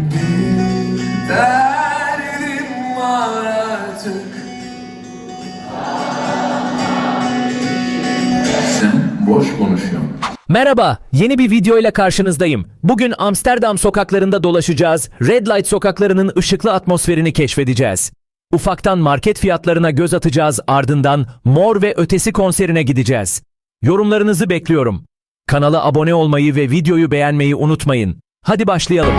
Bir derdim var artık Sen boş konuşuyorsun. Merhaba, yeni bir video ile karşınızdayım. Bugün Amsterdam sokaklarında dolaşacağız, Red Light sokaklarının ışıklı atmosferini keşfedeceğiz. Ufaktan market fiyatlarına göz atacağız, ardından Mor ve Ötesi konserine gideceğiz. Yorumlarınızı bekliyorum. Kanala abone olmayı ve videoyu beğenmeyi unutmayın. Hadi başlayalım.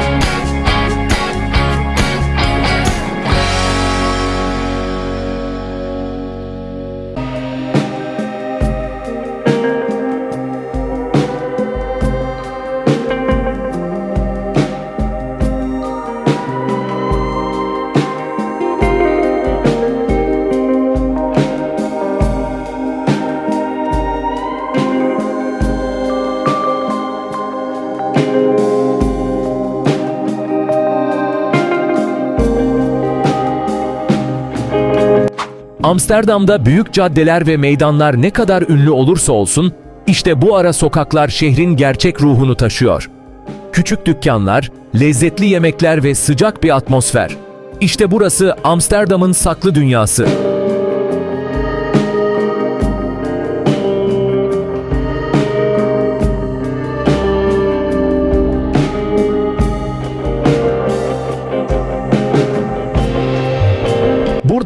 Amsterdam'da büyük caddeler ve meydanlar ne kadar ünlü olursa olsun, işte bu ara sokaklar şehrin gerçek ruhunu taşıyor. Küçük dükkanlar, lezzetli yemekler ve sıcak bir atmosfer. İşte burası Amsterdam'ın saklı dünyası.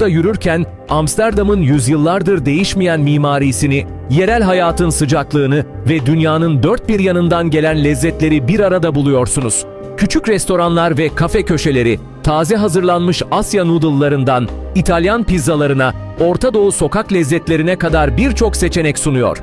Burada yürürken Amsterdam'ın yüzyıllardır değişmeyen mimarisini, yerel hayatın sıcaklığını ve dünyanın dört bir yanından gelen lezzetleri bir arada buluyorsunuz. Küçük restoranlar ve kafe köşeleri, taze hazırlanmış Asya noodle'larından İtalyan pizzalarına, Orta Doğu sokak lezzetlerine kadar birçok seçenek sunuyor.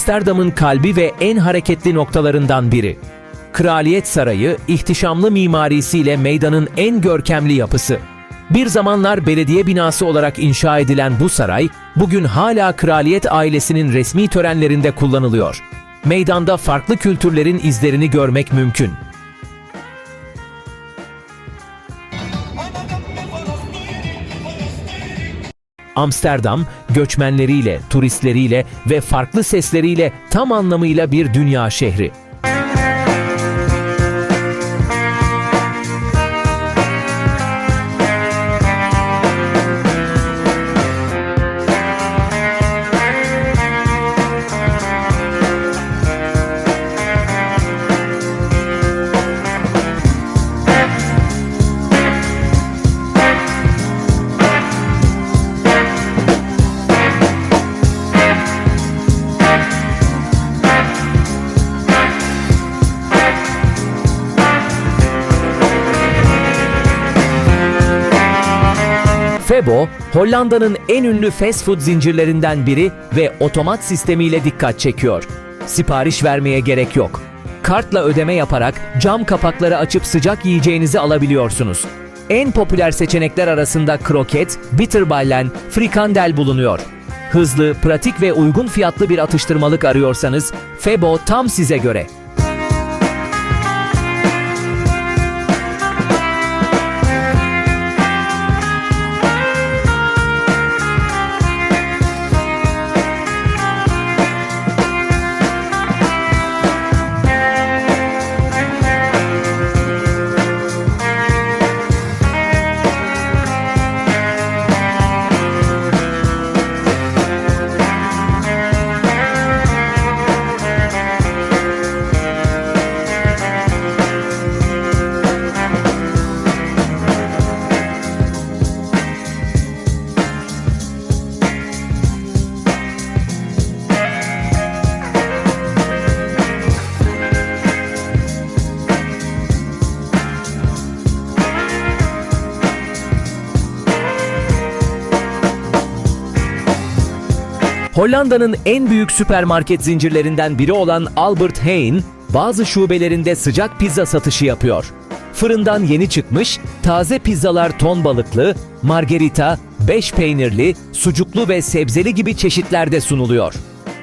Amsterdam'ın kalbi ve en hareketli noktalarından biri. Kraliyet Sarayı, ihtişamlı mimarisiyle meydanın en görkemli yapısı. Bir zamanlar belediye binası olarak inşa edilen bu saray, bugün hala kraliyet ailesinin resmi törenlerinde kullanılıyor. Meydanda farklı kültürlerin izlerini görmek mümkün. Amsterdam, göçmenleriyle, turistleriyle ve farklı sesleriyle tam anlamıyla bir dünya şehri. Febo, Hollanda'nın en ünlü fast food zincirlerinden biri ve otomat sistemiyle dikkat çekiyor. Sipariş vermeye gerek yok. Kartla ödeme yaparak cam kapakları açıp sıcak yiyeceğinizi alabiliyorsunuz. En popüler seçenekler arasında kroket, bitterballen, frikandel bulunuyor. Hızlı, pratik ve uygun fiyatlı bir atıştırmalık arıyorsanız Febo tam size göre. Hollanda'nın en büyük süpermarket zincirlerinden biri olan Albert Heijn, bazı şubelerinde sıcak pizza satışı yapıyor. Fırından yeni çıkmış taze pizzalar ton balıklı, margarita, beş peynirli, sucuklu ve sebzeli gibi çeşitlerde sunuluyor.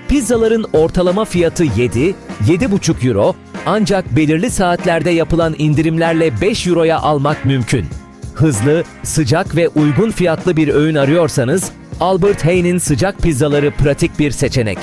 Pizzaların ortalama fiyatı 7, 7,5 euro ancak belirli saatlerde yapılan indirimlerle 5 euroya almak mümkün. Hızlı, sıcak ve uygun fiyatlı bir öğün arıyorsanız Albert Heijn'in sıcak pizzaları pratik bir seçenek.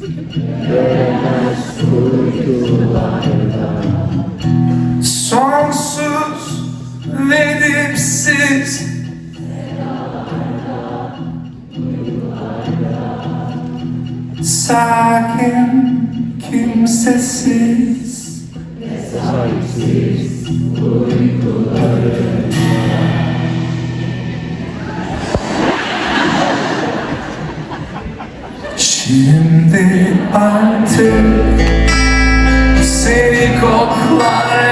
Yeah. Şimdi artık seni koklar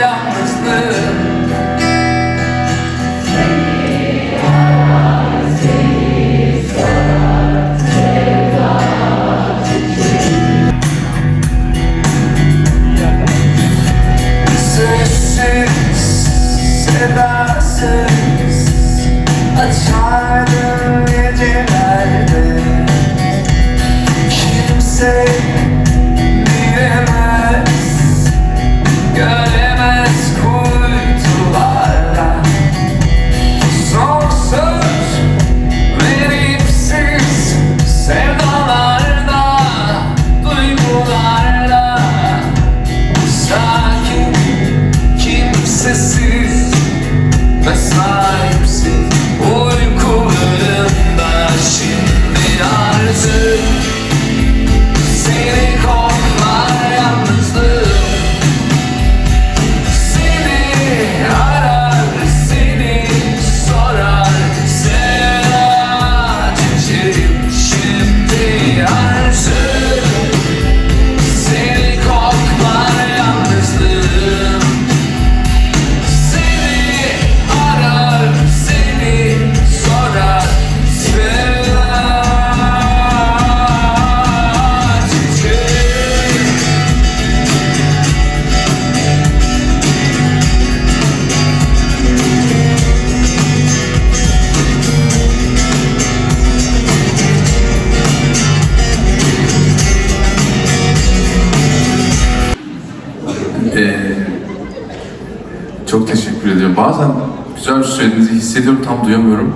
Bazen güzel bir şey söylediğinizi hissediyorum, tam duyamıyorum.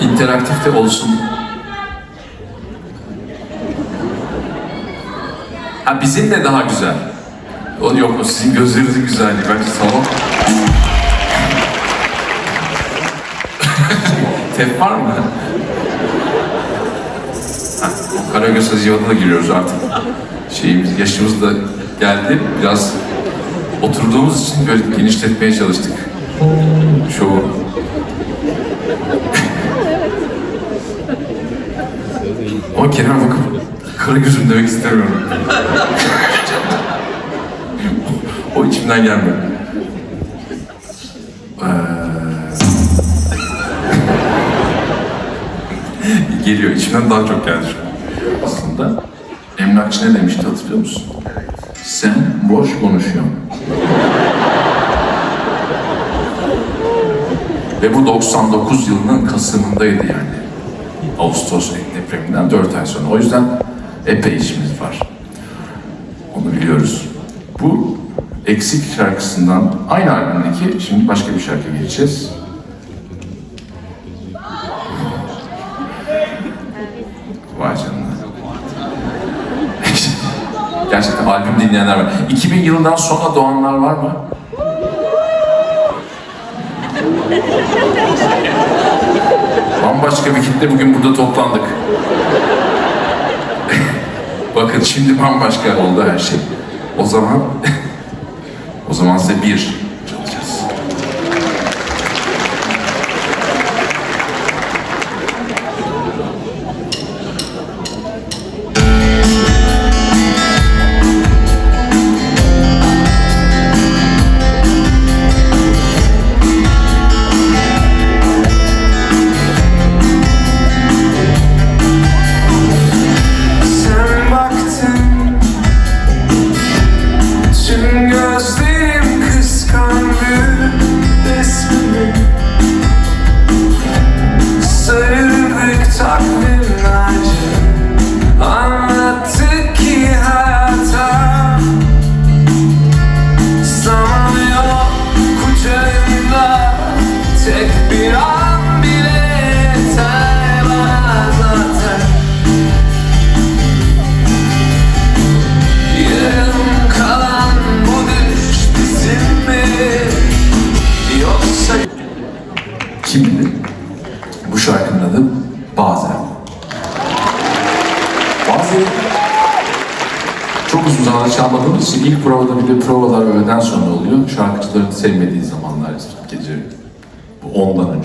İnteraktif de olsun. Ha bizim de daha güzel. O yok, o sizin gözlerinizin güzelliği. Bence salon... Tep var mı? Karagöz Hazivat'a da giriyoruz artık. Şeyimiz, yaşımız da geldi. Biraz oturduğumuz için böyle genişletmeye çalıştık. Şovu. Ama Kerem'e bakıp kara gözüm demek istemiyorum. o içimden gelmiyor. Ee, Geliyor, içimden daha çok geldi şu an. Aslında emlakçı ne demişti hatırlıyor musun? Sen boş konuşuyorsun. Ve bu 99 yılının Kasım'ındaydı yani. Ağustos depreminden 4 ay sonra. O yüzden epey işimiz var. Onu biliyoruz. Bu Eksik şarkısından aynı albümdeki şimdi başka bir şarkı geçeceğiz. Albüm dinleyenler var. 2000 yılından sonra doğanlar var mı? Bambaşka bir kitle bugün burada toplandık. Bakın şimdi bambaşka oldu her şey. O zaman o zaman size bir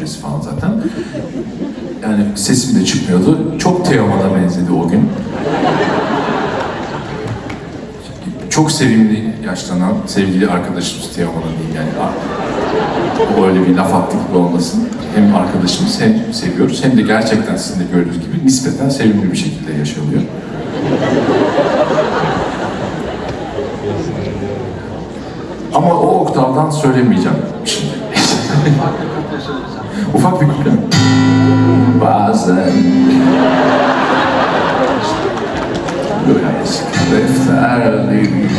öncesi falan zaten. Yani sesim de çıkmıyordu. Çok Teoman'a benzedi o gün. Çok sevimli yaşlanan sevgili arkadaşımız Teoman'a diyeyim yani. O öyle bir laf attı gibi olmasın. Hem arkadaşımız hem seviyoruz hem de gerçekten sizin de gördüğünüz gibi nispeten sevimli bir şekilde yaşanıyor. Ama o oktavdan söylemeyeceğim şimdi. Ufak bir kuple. Bazen eski defterleri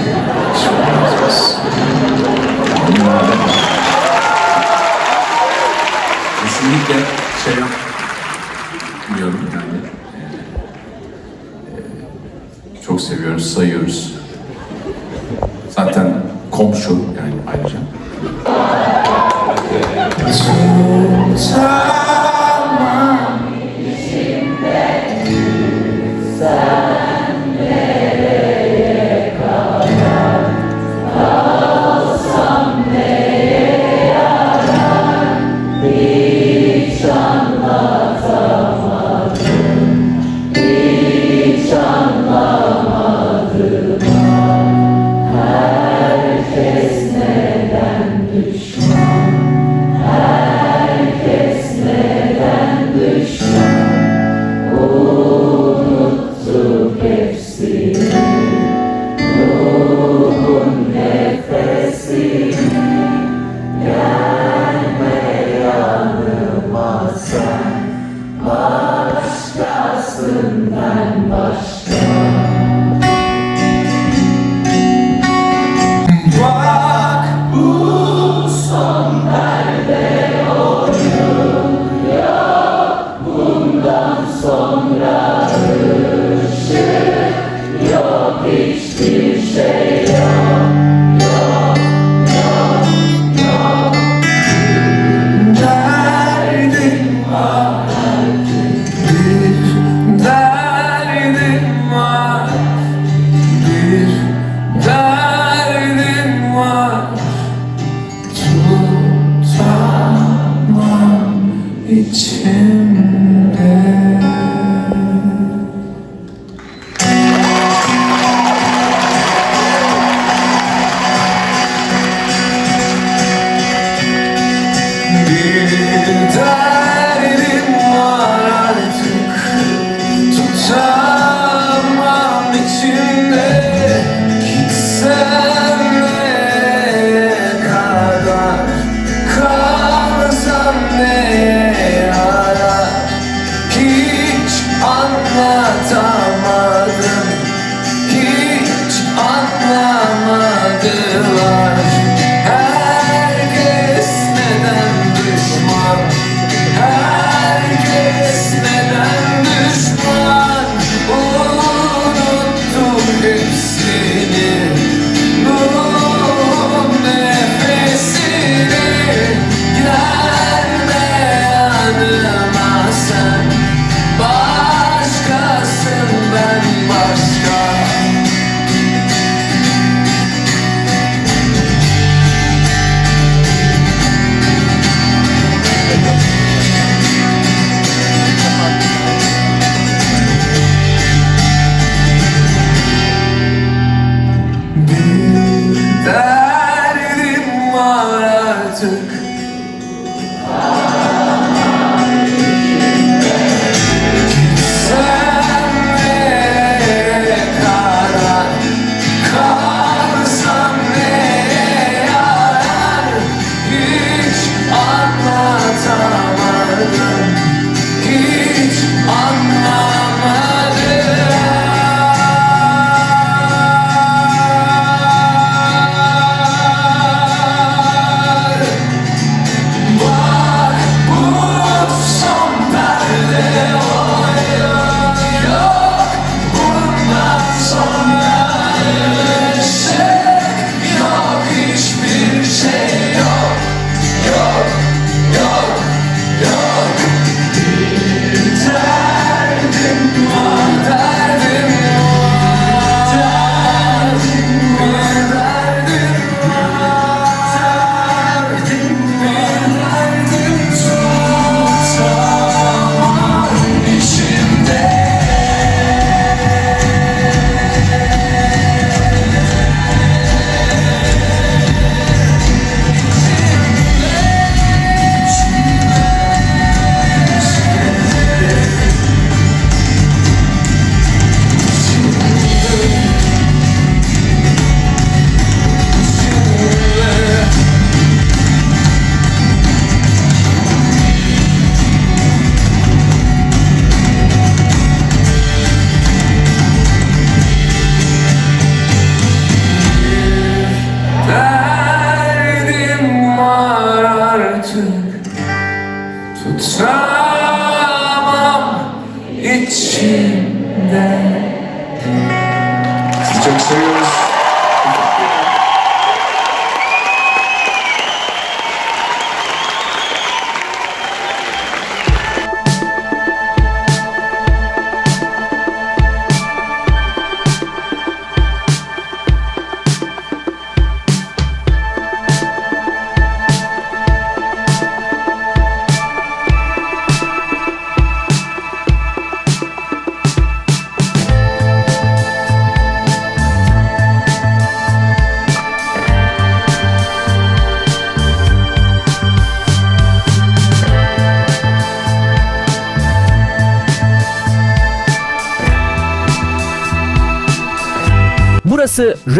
kesinlikle şey yapmıyorum yani. Ee, çok seviyoruz, sayıyoruz. Zaten komşu yani ayrıca.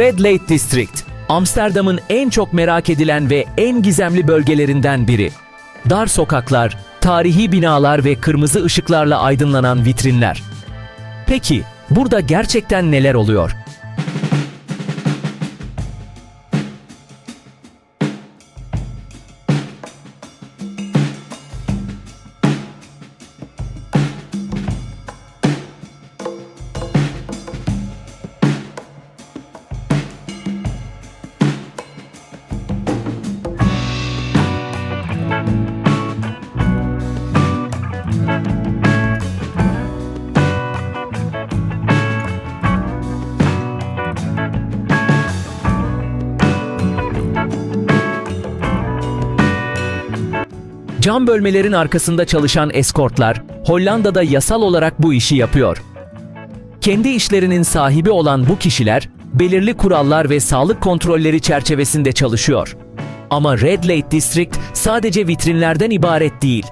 Red Lake District. Amsterdam'ın en çok merak edilen ve en gizemli bölgelerinden biri. Dar sokaklar, tarihi binalar ve kırmızı ışıklarla aydınlanan vitrinler. Peki, burada gerçekten neler oluyor? Bölmelerin arkasında çalışan eskortlar, Hollanda'da yasal olarak bu işi yapıyor. Kendi işlerinin sahibi olan bu kişiler, belirli kurallar ve sağlık kontrolleri çerçevesinde çalışıyor. Ama Red Lake District sadece vitrinlerden ibaret değil.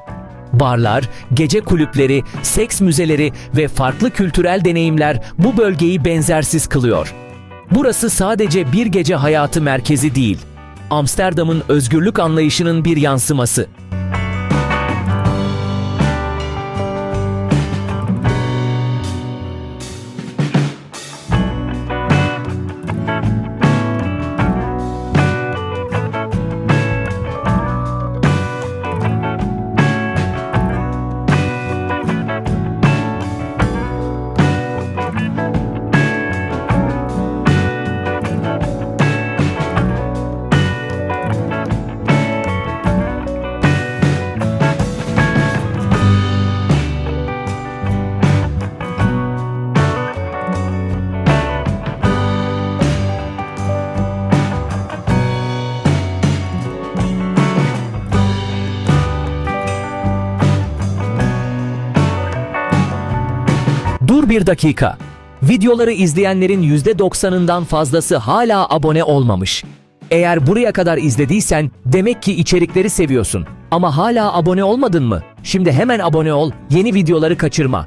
Barlar, gece kulüpleri, seks müzeleri ve farklı kültürel deneyimler bu bölgeyi benzersiz kılıyor. Burası sadece bir gece hayatı merkezi değil. Amsterdam'ın özgürlük anlayışının bir yansıması. Bir dakika. Videoları izleyenlerin %90'ından fazlası hala abone olmamış. Eğer buraya kadar izlediysen demek ki içerikleri seviyorsun. Ama hala abone olmadın mı? Şimdi hemen abone ol, yeni videoları kaçırma.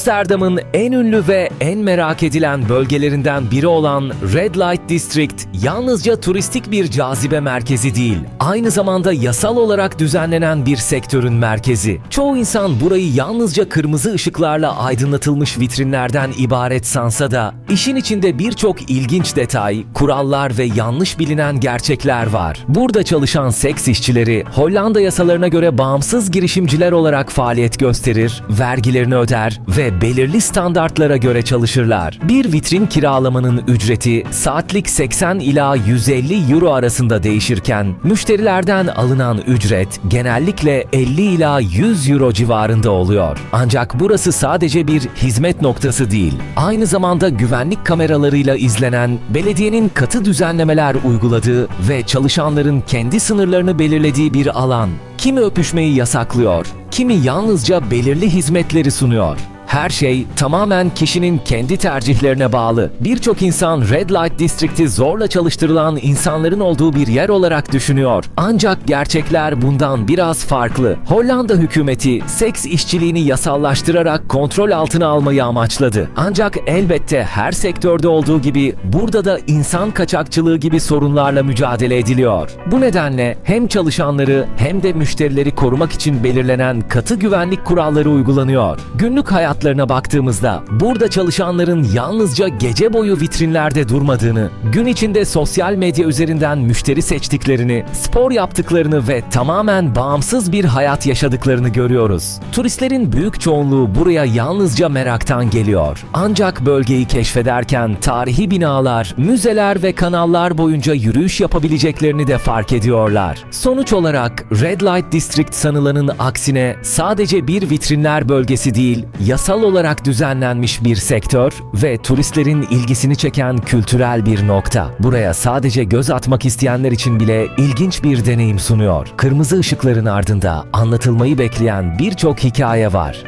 Amsterdam'ın en ünlü ve en merak edilen bölgelerinden biri olan Red Light District yalnızca turistik bir cazibe merkezi değil, aynı zamanda yasal olarak düzenlenen bir sektörün merkezi. Çoğu insan burayı yalnızca kırmızı ışıklarla aydınlatılmış vitrinlerden ibaret sansa da işin içinde birçok ilginç detay, kurallar ve yanlış bilinen gerçekler var. Burada çalışan seks işçileri Hollanda yasalarına göre bağımsız girişimciler olarak faaliyet gösterir, vergilerini öder ve belirli standartlara göre çalışırlar. Bir vitrin kiralamanın ücreti saatlik 80 ila 150 euro arasında değişirken müşterilerden alınan ücret genellikle 50 ila 100 euro civarında oluyor. Ancak burası sadece bir hizmet noktası değil. Aynı zamanda güvenlik kameralarıyla izlenen, belediyenin katı düzenlemeler uyguladığı ve çalışanların kendi sınırlarını belirlediği bir alan. Kimi öpüşmeyi yasaklıyor, kimi yalnızca belirli hizmetleri sunuyor. Her şey tamamen kişinin kendi tercihlerine bağlı. Birçok insan Red Light District'i zorla çalıştırılan insanların olduğu bir yer olarak düşünüyor. Ancak gerçekler bundan biraz farklı. Hollanda hükümeti seks işçiliğini yasallaştırarak kontrol altına almayı amaçladı. Ancak elbette her sektörde olduğu gibi burada da insan kaçakçılığı gibi sorunlarla mücadele ediliyor. Bu nedenle hem çalışanları hem de müşterileri korumak için belirlenen katı güvenlik kuralları uygulanıyor. Günlük hayatlarına baktığımızda burada çalışanların yalnızca gece boyu vitrinlerde durmadığını, gün içinde sosyal medya üzerinden müşteri seçtiklerini, spor yaptıklarını ve tamamen bağımsız bir hayat yaşadıklarını görüyoruz. Turistlerin büyük çoğunluğu buraya yalnızca meraktan geliyor. Ancak bölgeyi keşfederken tarihi binalar, müzeler ve kanallar boyunca yürüyüş yapabileceklerini de fark ediyorlar. Sonuç olarak Red Light District sanılanın aksine sadece bir vitrinler bölgesi değil, yasal olarak düzenlenmiş bir sektör ve turistlerin ilgisini çeken kültürel bir nokta. Buraya sadece göz atmak isteyenler için bile ilginç bir deneyim sunuyor. Kırmızı ışıkların ardında anlatılmayı bekleyen birçok hikaye var.